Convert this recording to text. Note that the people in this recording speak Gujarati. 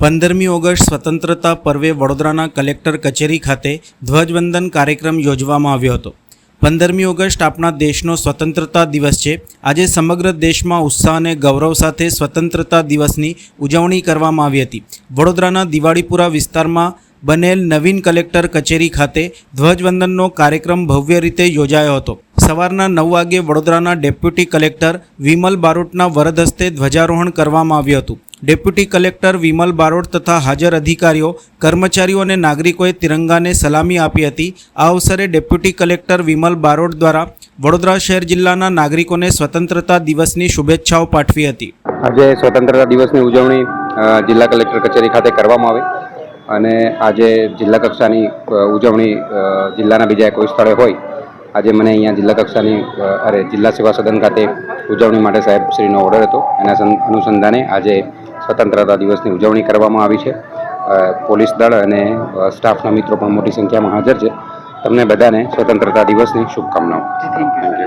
પંદરમી ઓગસ્ટ સ્વતંત્રતા પર્વે વડોદરાના કલેક્ટર કચેરી ખાતે ધ્વજવંદન કાર્યક્રમ યોજવામાં આવ્યો હતો. પંદરમી ઓગસ્ટ આપણા દેશનો સ્વતંત્રતા દિવસ છે. આજે સમગ્ર દેશમાં ઉત્સાહ અને ગૌરવ સાથે સ્વતંત્રતા દિવસની ઉજવણી કરવામાં આવી હતી. વડોદરાના દિવાળીપુરા વિસ્તારમાં બનેલ નવીન કલેક્ટર કચેરી ખાતે ધ્વજવંદનનો કાર્યક્રમ ભવ્ય રીતે યોજાયો હતો. સવારના નવ વાગે વડોદરાના ડેપ્યુટી કલેક્ટર વિમલ બારોટના વરદ હસ્તે ધ્વજારોહણ કરવામાં આવ્યું હતું. ડેપ્યુટી કલેક્ટર વિમલ બારોટ તથા હાજર અધિકારીઓ, કર્મચારીઓ અને નાગરિકોએ તિરંગાને સલામી આપી હતી. આ અવસરે ડેપ્યુટી કલેક્ટર વિમલ બારોટ દ્વારા વડોદરા શહેર જિલ્લાના નાગરિકોને સ્વતંત્રતા દિવસની શુભેચ્છાઓ પાઠવી હતી. આજે સ્વતંત્રતા દિવસની ઉજવણી જિલ્લા કલેક્ટર કચેરી ખાતે કરવામાં આવી અને આજે જિલ્લા કક્ષાની ઉજવણી જિલ્લાના બીજા કોઈ સ્થળે હોય. આજે મને અહીંયા જિલ્લા કક્ષાની અરે જિલ્લા સેવા સદન ખાતે ઉજવણી માટે સાહેબ શ્રીનો ઓર્ડર હતો. એના અનુસંધાને આજે સ્વતંત્રતા દિવસની ઉજવણી કરવામાં આવી છે. પોલીસ દળ અને સ્ટાફના મિત્રો પણ મોટી સંખ્યામાં હાજર છે. તમને બધાને સ્વતંત્રતા દિવસની શુભકામનાઓ. Thank you